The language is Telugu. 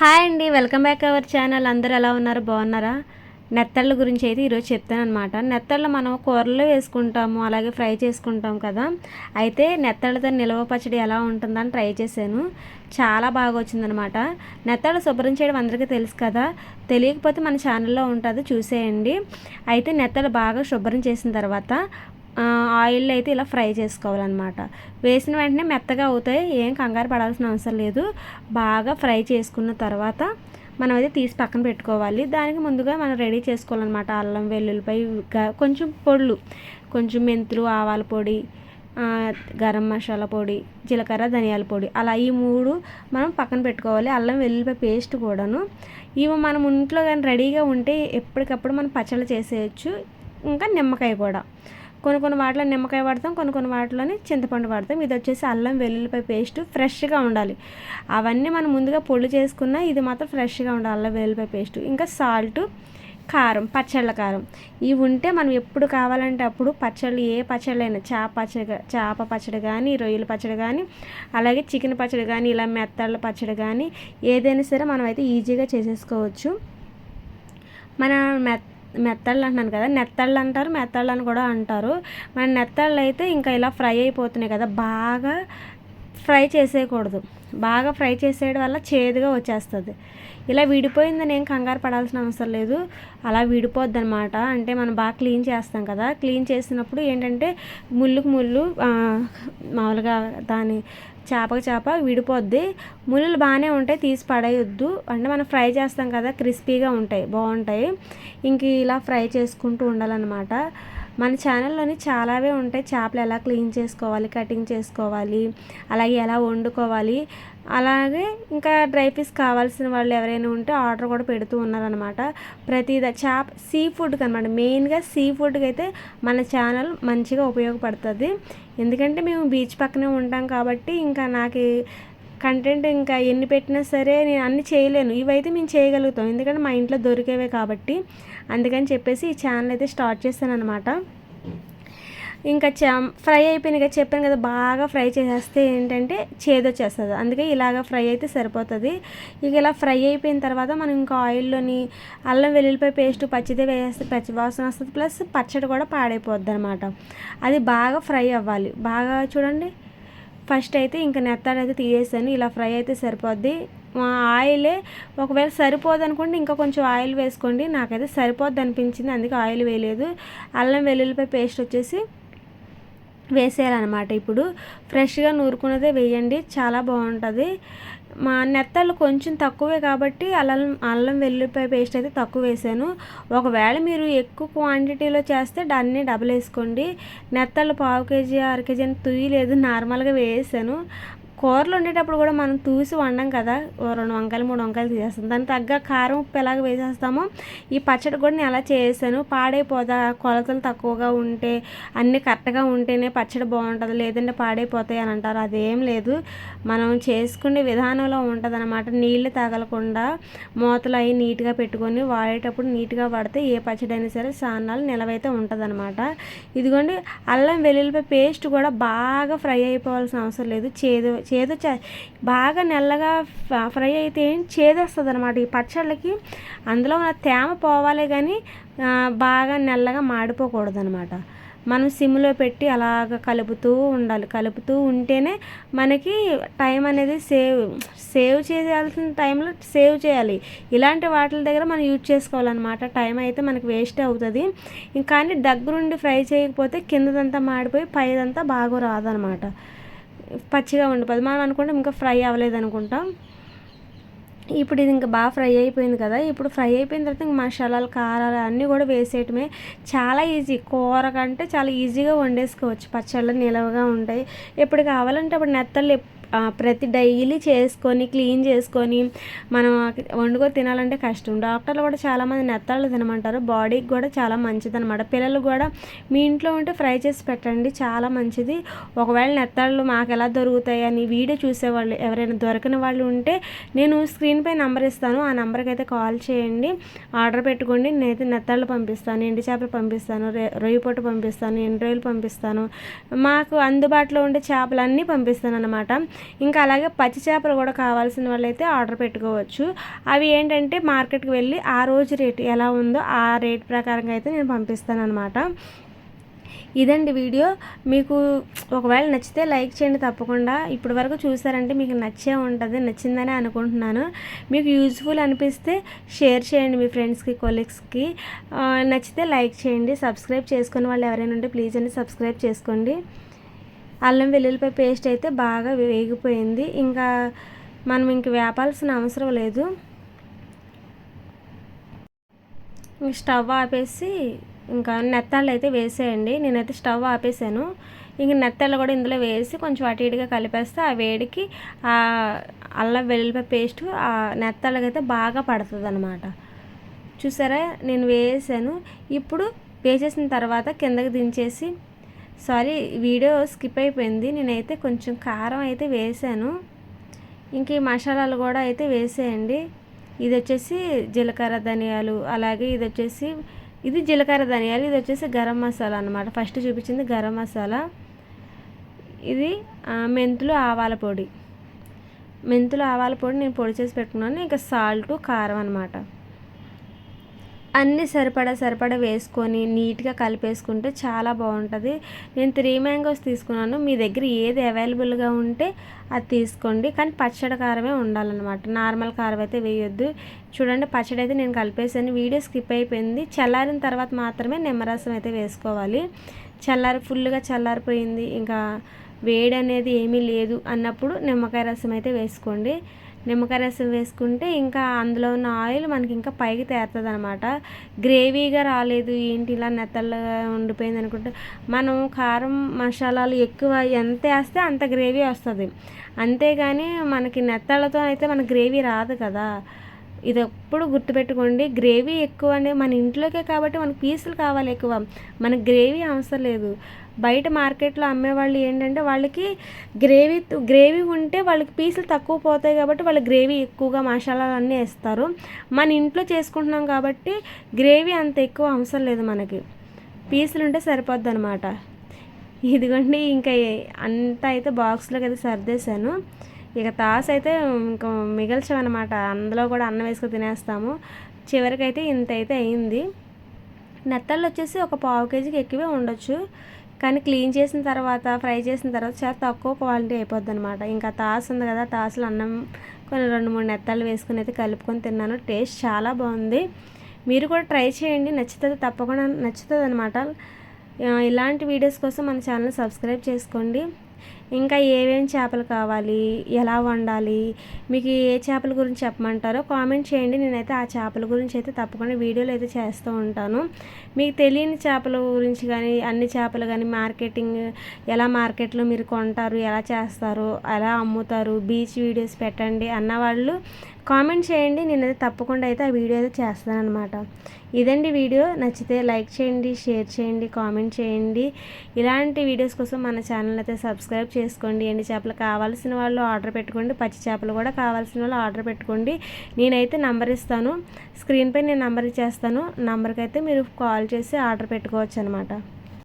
హాయ్ అండి వెల్కమ్ బ్యాక్ అవర్ ఛానల్. అందరూ ఎలా ఉన్నారు? బాగున్నారా? నెత్తళ్ళ గురించి అయితే ఈరోజు చెప్తాను అనమాట నెత్తళ్ళు మనం కూరలో వేసుకుంటాము అలాగే ఫ్రై చేసుకుంటాం కదా. అయితే నెత్తళ్ళతో నిల్వ పచ్చడి ఎలా ఉంటుందని ట్రై చేశాను. చాలా బాగా వచ్చిందనమాట నెత్తళ్ళు శుభ్రం చేయడం అందరికీ తెలుసు కదా. తెలియకపోతే మన ఛానల్లో ఉంటుంది చూసేయండి. అయితే నెత్తళ్ళు బాగా శుభ్రం చేసిన తర్వాత ఆయిల్ అయితే ఇలా ఫ్రై చేసుకోవాలన్నమాట. వేసిన వెంటనే మెత్తగా అవుతాయి ఏం కంగారు పడాల్సిన అవసరం లేదు. బాగా ఫ్రై చేసుకున్న తర్వాత మనం అయితే తీసి పక్కన పెట్టుకోవాలి. దానికి ముందుగా మనం రెడీ చేసుకోవాలన్నమాట. అల్లం వెల్లుల్లిపై కొంచెం పొడులు కొంచెం మెంతులు ఆవాల పొడి గరం మసాలా పొడి జీలకర్ర ధనియాల పొడి. అలా ఈ మూడు మనం పక్కన పెట్టుకోవాలి. అల్లం వెల్లుల్లిపాయ పేస్ట్ కూడాను. ఇవి మనం ఇంట్లో కానీ రెడీగా ఉంటే ఎప్పటికప్పుడు మనం పచ్చళ్ళు చేసేయచ్చు. ఇంకా నిమ్మకాయ కూడా. కొన్ని కొన్ని వాటిలో నిమ్మకాయ వాడతాం కొన్ని కొన్ని వాటిలోని చింతపండు వాడతాం. ఇది వచ్చేసి అల్లం వెల్లుల్లిపాయ పేస్ట్ ఫ్రెష్గా ఉండాలి. అవన్నీ మనం ముందుగా పొడి చేసుకున్న ఇది మాత్రం ఫ్రెష్గా ఉండాలి అల్లం వెల్లుల్లిపాయ పేస్ట్. ఇంకా సాల్ట్ కారం పచ్చళ్ళ కారం. ఇవి ఉంటే మనం ఎప్పుడు కావాలంటే అప్పుడు పచ్చళ్ళు ఏ పచ్చళ్ళు అయినా చేప పచ్చడి చేప పచ్చడి కానీ రొయ్యల పచ్చడి కానీ అలాగే చికెన్ పచ్చడి కానీ ఇలా మెత్తళ్ళ పచ్చడి కానీ ఏదైనా సరే మనం అయితే ఈజీగా చేసేసుకోవచ్చు. మన మెత్త మెత్తళ్ళు అంటున్నాను కదా నెత్తళ్ళు అంటారు మెత్తళ్ళు అని కూడా అంటారు. మన నెత్తళ్ళు అయితే ఇంకా ఇలా ఫ్రై అయిపోతున్నాయి కదా బాగా ఫ్రై చేసేయకూడదు. బాగా ఫ్రై చేసేయడం వల్ల చేదుగా వచ్చేస్తుంది. ఇలా విడిపోయిందని ఏం కంగారు పడాల్సిన అవసరం లేదు. అలా విడిపోద్ది అనమాట అంటే మనం బాగా క్లీన్ చేస్తాం కదా. క్లీన్ చేసినప్పుడు ఏంటంటే ముళ్ళుకు ముళ్ళు మామూలుగా దాని చేపకు చేప విడిపోద్ది. ముళ్ళు బాగానే ఉంటాయి తీసి పడేయొద్దు. అంటే మనం ఫ్రై చేస్తాం కదా క్రిస్పీగా ఉంటాయి బాగుంటాయి. ఇంక ఇలా ఫ్రై చేసుకుంటూ ఉండాలన్నమాట. మన ఛానల్లోని చాలావే ఉంటాయి. చేపలు ఎలా క్లీన్ చేసుకోవాలి కటింగ్ చేసుకోవాలి అలాగే ఎలా వండుకోవాలి. అలాగే ఇంకా డ్రై ఫిష్ కావాల్సిన వాళ్ళు ఎవరైనా ఉంటే ఆర్డర్ కూడా పెడుతూ ఉన్నారనమాట ప్రతి చేప సీ ఫుడ్కి అనమాట మెయిన్గా సీ ఫుడ్కి అయితే మన ఛానల్ మంచిగా ఉపయోగపడుతుంది. ఎందుకంటే మేము బీచ్ పక్కనే ఉంటాం కాబట్టి ఇంకా నాకు కంటెంట్ ఇంకా ఎన్ని పెట్టినా సరే నేను అన్ని చేయలేను. ఇవైతే మేము చేయగలుగుతాం. ఎందుకంటే మా ఇంట్లో దొరికేవే కాబట్టి. అందుకని చెప్పేసి ఈ ఛానల్ అయితే స్టార్ట్ చేశాను అనమాట ఇంకా చ ఫ్రై అయిపోయినాయి కదా చెప్పాను కదా బాగా ఫ్రై చేసేస్తే ఏంటంటే చేదొచ్చేస్తుంది అందుకే ఇలాగ ఫ్రై అయితే సరిపోతుంది. ఇక ఇలా ఫ్రై అయిపోయిన తర్వాత మనం ఇంకా ఆయిల్లోని అల్లం వెల్లుల్లిపాయ పేస్ట్ పచ్చిదే వేస్తే పచ్చి వాసన వస్తుంది. ప్లస్ పచ్చడి కూడా పాడైపోద్ది అనమాట అది బాగా ఫ్రై అవ్వాలి. బాగా చూడండి. ఫస్ట్ అయితే ఇంకా నెత్తాడు అయితే తీసేసాను. ఇలా ఫ్రై అయితే సరిపోద్ది. ఆయిలే ఒకవేళ సరిపోదు అనుకోండి ఇంకా కొంచెం ఆయిల్ వేసుకోండి. నాకైతే సరిపోద్ది అనిపించింది అందుకే ఆయిల్ వేయలేదు. అల్లం వెల్లుల్లిపాయ పేస్ట్ వచ్చేసి వేసేయాలన్నమాట. ఇప్పుడు ఫ్రెష్గా నూరుకున్నదే వేయండి చాలా బాగుంటుంది. మా నెత్తలు కొంచెం తక్కువే కాబట్టి అల్లం అల్లం వెల్లుల్లిపాయ పేస్ట్ అయితే తక్కువ వేసాను. ఒకవేళ మీరు ఎక్కువ క్వాంటిటీలో చేస్తే దాన్ని డబుల్ వేసుకోండి. నెత్తలు పావు కేజీ అర కేజీ అని తుయ్యలేదు నార్మల్గా వేసాను కూరలు వండేటప్పుడు కూడా మనం తూసి వండం కదా. రెండు వంకాయలు మూడు వంకాయలు తీసేస్తాం. దానికి తగ్గ కారం ఉప్పు ఎలాగ వేసేస్తామో ఈ పచ్చడి కూడా నేను అలా చేసాను పాడైపోతా కొలతలు తక్కువగా ఉంటే అన్నీ కరెక్ట్గా ఉంటేనే పచ్చడి బాగుంటుంది లేదంటే పాడైపోతాయి అని అంటారు. అదేం లేదు. మనం చేసుకునే విధానంలో ఉంటుంది అనమాట నీళ్ళు తగలకుండా మూతలు అవి నీట్గా పెట్టుకొని వాడేటప్పుడు నీట్గా పడితే ఏ పచ్చడి అయినా సరే సాన్నాలు నిలవైతే ఉంటుంది అనమాట ఇదిగోండి అల్లం వెల్లుల్లిపాయ పేస్ట్ కూడా బాగా ఫ్రై అయిపోవాల్సిన అవసరం లేదు. చేదు చేదు బాగా నల్లగా ఫ్రై అయితే చేదేస్తుంది అనమాట ఈ పచ్చళ్ళకి అందులో ఉన్న తేమ పోవాలి కానీ బాగా నల్లగా మాడిపోకూడదు అనమాట మనం సిమ్లో పెట్టి అలాగ కలుపుతూ ఉండాలి. కలుపుతూ ఉంటేనే మనకి టైం అనేది సేవ్ సేవ్ చేయాల్సిన టైంలో సేవ్ చేయాలి. ఇలాంటి వాటి దగ్గర మనం యూజ్ చేసుకోవాలన్నమాట. టైం అయితే మనకి వేస్ట్ అవుతుంది. కానీ దగ్గరుండి ఫ్రై చేయకపోతే కిందదంతా మాడిపోయి పైదంతా బాగా రాదనమాట పచ్చిగా ఉండిపోదు మనం అనుకుంటాం ఇంకా ఫ్రై అవ్వలేదు అనుకుంటాం. ఇప్పుడు ఇది ఇంకా బాగా ఫ్రై అయిపోయింది కదా. ఇప్పుడు ఫ్రై అయిపోయిన తర్వాత ఇంకా మసాలాలు కారాలు అన్నీ కూడా వేసేయటమే చాలా ఈజీ. కూర కంటే చాలా ఈజీగా వండేసుకోవచ్చు. పచ్చళ్ళు నిలవగా ఉంటాయి. ఎప్పుడు కావాలంటే అప్పుడు నెత్తలు ప్రతి డైలీ చేసుకొని క్లీన్ చేసుకొని మనం వండుకొని తినాలంటే కష్టం. డాక్టర్లు కూడా చాలామంది నెత్తాళ్ళు తినమంటారు. బాడీకి కూడా చాలా మంచిది అనమాట పిల్లలు కూడా మీ ఇంట్లో ఉంటే ఫ్రై చేసి పెట్టండి చాలా మంచిది. ఒకవేళ నెత్తాళ్ళు మాకు ఎలా దొరుకుతాయి అని వీడియో చూసేవాళ్ళు ఎవరైనా దొరకని వాళ్ళు ఉంటే నేను స్క్రీన్ పై నెంబర్ ఇస్తాను. ఆ నెంబర్కి అయితే కాల్ చేయండి. ఆర్డర్ పెట్టుకోండి. నేనైతే నెత్తాళ్ళు పంపిస్తాను ఎండి చేపలు పంపిస్తాను రొయ్యి పొట్టు పంపిస్తాను ఎండు రొయ్యలు పంపిస్తాను. మాకు అందుబాటులో ఉండే చేపలన్నీ పంపిస్తాను అనమాట ఇంకా అలాగే పచ్చి చేపలు కూడా కావాల్సిన వాళ్ళైతే ఆర్డర్ పెట్టుకోవచ్చు. అవి ఏంటంటే మార్కెట్కి వెళ్ళి ఆ రోజు రేటు ఎలా ఉందో ఆ రేట్ ప్రకారంగా అయితే నేను పంపిస్తాను అనమాట ఇదండి వీడియో. మీకు ఒకవేళ నచ్చితే లైక్ చేయండి తప్పకుండా. ఇప్పటి వరకు చూసారంటే మీకు నచ్చే ఉంటుంది నచ్చిందని అనుకుంటున్నాను. మీకు యూజ్ఫుల్ అనిపిస్తే షేర్ చేయండి మీ ఫ్రెండ్స్కి కొలీగ్స్కి. నచ్చితే లైక్ చేయండి సబ్స్క్రైబ్ చేసుకుని వాళ్ళు ఎవరైనా ఉంటే ప్లీజ్ అండి సబ్స్క్రైబ్ చేసుకోండి. అల్లం వెల్లుల్లిపాయ పేస్ట్ అయితే బాగా వేగిపోయింది. ఇంకా మనం ఇంక వేపాల్సిన అవసరం లేదు. స్టవ్ ఆపేసి ఇంకా నెత్తాళ్ళు అయితే వేసేయండి. నేనైతే స్టవ్ ఆపేసాను. ఇంక నెత్తలు కూడా ఇందులో వేసి కొంచెం అటు ఇటుగా కలిపేస్తే ఆ వేడికి ఆ అల్లం వెల్లుల్లిపాయ పేస్ట్ ఆ నెత్తలకైతే బాగా పడుతుంది అనమాట చూసారా? నేను వేసాను. ఇప్పుడు వేసేసిన తర్వాత కిందకి దించేసి సారీ వీడియో స్కిప్ అయిపోయింది. నేనైతే కొంచెం కారం అయితే వేసాను. ఇంక ఈ మసాలాలు కూడా అయితే వేసేయండి. ఇది వచ్చేసి జీలకర్ర ధనియాలు అలాగే ఇది వచ్చేసి ఇది జీలకర్ర ధనియాలు ఇది వచ్చేసి గరం మసాలా అనమాట ఫస్ట్ చూపించింది గరం మసాలా. ఇది మెంతులు ఆవాల పొడి. మెంతులు ఆవాల పొడి నేను పొడి చేసి పెట్టుకున్నాను. ఇంకా సాల్ట్ కారం అనమాట అన్నీ సరిపడా సరిపడా వేసుకొని నీట్గా కలిపేసుకుంటే చాలా బాగుంటుంది. నేను త్రీ మ్యాంగోస్ తీసుకున్నాను. మీ దగ్గర ఏది అవైలబుల్గా ఉంటే అది తీసుకోండి. కానీ పచ్చడి కారమే ఉండాలన్నమాట. నార్మల్ కారం అయితే వేయొద్దు. చూడండి పచ్చడి అయితే నేను కలిపేసాను. వీడియో స్కిప్ అయిపోయింది. చల్లారిన తర్వాత మాత్రమే నిమ్మరసం అయితే వేసుకోవాలి. చల్లారి ఫుల్గా చల్లారిపోయింది. ఇంకా వేడి అనేది ఏమీ లేదు అన్నప్పుడు నిమ్మకాయ రసం అయితే వేసుకోండి. నిమ్మకాయ రసం వేసుకుంటే ఇంకా అందులో ఉన్న ఆయిల్ మనకి ఇంకా పైకి తేరుతుంది అనమాట గ్రేవీగా రాలేదు ఏంటి ఇలా నెత్తలుగా ఉండిపోయింది అనుకుంటే మనం కారం మసాలాలు ఎక్కువ ఎంత వేస్తే అంత గ్రేవీ వస్తుంది. అంతేగాని మనకి నెత్తళ్ళతో అయితే మన గ్రేవీ రాదు కదా. ఇది ఎప్పుడు గుర్తుపెట్టుకోండి గ్రేవీ ఎక్కువ అంటే మన ఇంట్లోకే కాబట్టి మనకు పీసులు కావాలి ఎక్కువ. మనకు గ్రేవీ అవసరం లేదు. బయట మార్కెట్లో అమ్మేవాళ్ళు ఏంటంటే వాళ్ళకి గ్రేవీ గ్రేవీ ఉంటే వాళ్ళకి పీసులు తక్కువ పోతాయి కాబట్టి వాళ్ళు గ్రేవీ ఎక్కువగా మసాలాలు అన్నీ వేస్తారు. మన ఇంట్లో చేసుకుంటున్నాం కాబట్టి గ్రేవీ అంత ఎక్కువ అవసరం లేదు మనకి. పీసులు ఉంటే సరిపోద్ది అనమాట ఇదిగోండి ఇంకా అంతా అయితే బాక్స్లోకి అయితే సర్దేశాను. ఇక తాస్ అయితే ఇంకా మిగల్చామన్నమాట అందులో కూడా అన్నం వేసుకుని తినేస్తాము. చివరికైతే ఇంత అయితే అయింది. నెత్తళ్ళు వచ్చేసి ఒక పావు కేజీకి ఎక్కువే ఉండొచ్చు. కానీ క్లీన్ చేసిన తర్వాత ఫ్రై చేసిన తర్వాత చాలా తక్కువ క్వాలిటీ అయిపోద్ది అనమాట ఇంకా తాస్ ఉంది కదా తాసులు అన్నం కొన్ని రెండు మూడు నెత్తలు వేసుకుని అయితే కలుపుకొని తిన్నాను. టేస్ట్ చాలా బాగుంది. మీరు కూడా ట్రై చేయండి. నచ్చుతుంది తప్పకుండా నచ్చుతుంది అనమాట ఇలాంటి వీడియోస్ కోసం మన ఛానల్ సబ్స్క్రైబ్ చేసుకోండి. ఇంకా ఏమేమి చేపలు కావాలి? ఎలా వండాలి? మీకు ఏ చేపల గురించి చెప్పమంటారో కామెంట్ చేయండి. నేనైతే ఆ చేపల గురించి అయితే తప్పకుండా వీడియోలు అయితే చేస్తూ ఉంటాను. మీకు తెలియని చేపల గురించి కానీ అన్ని చేపలు కానీ మార్కెటింగ్ ఎలా మార్కెట్లో మీరు కొంటారు ఎలా చేస్తారు ఎలా అమ్ముతారు బీచ్ వీడియోస్ పెట్టండి అన్నవాళ్ళు కామెంట్ చేయండి. నేనైతే తప్పకుండా అయితే ఆ వీడియో అయితే చేస్తాను అనమాట ఇదండి వీడియో. నచ్చితే లైక్ చేయండి షేర్ చేయండి కామెంట్ చేయండి. ఇలాంటి వీడియోస్ కోసం మన ఛానల్ అయితే సబ్స్క్రైబ్ చేసుకోండి. ఎండి చేపలు కావాల్సిన వాళ్ళు ఆర్డర్ పెట్టుకోండి. పచ్చి చేపలు కూడా కావాల్సిన వాళ్ళు ఆర్డర్ పెట్టుకోండి. నేనైతే నంబర్ ఇస్తాను. స్క్రీన్పై నేను నంబర్ ఇచ్చేస్తాను. నంబర్కి అయితే మీరు కాల్ చేసి ఆర్డర్ పెట్టుకోవచ్చు అనమాట